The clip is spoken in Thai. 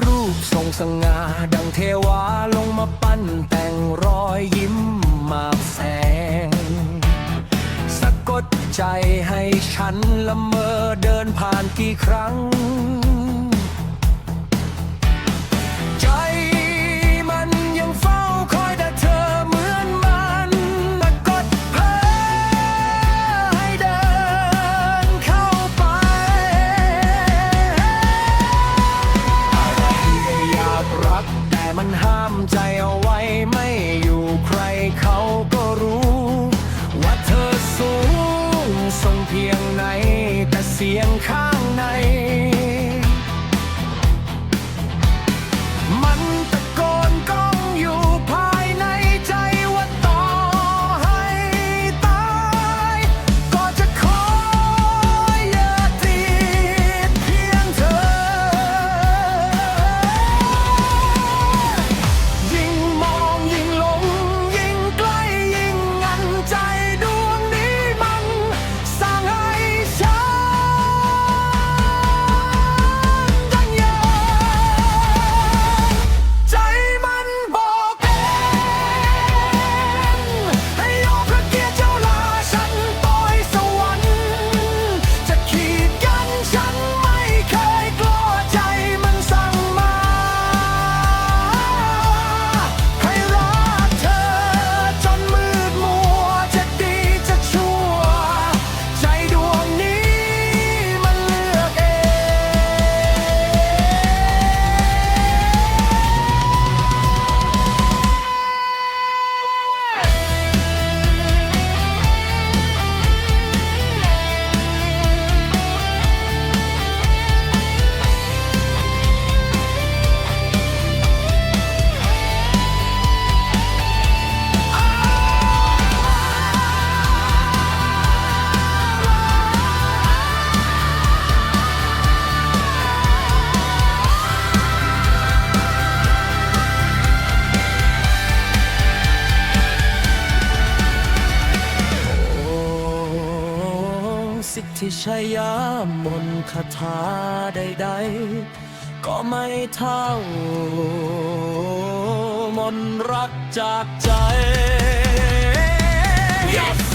รูปทรงสง่าดังเทวาลงมาปั้นแต่งรอยยิ้มมาแสง สะกดใจให้ฉันละเมอเดินผ่านกี่ครั้ง ทรงเพียงไหน แต่เสียงข้างใน ที่ใช้ยามมนคาถาใดๆ ก็ไม่เท่ามนรักจากใจ yes!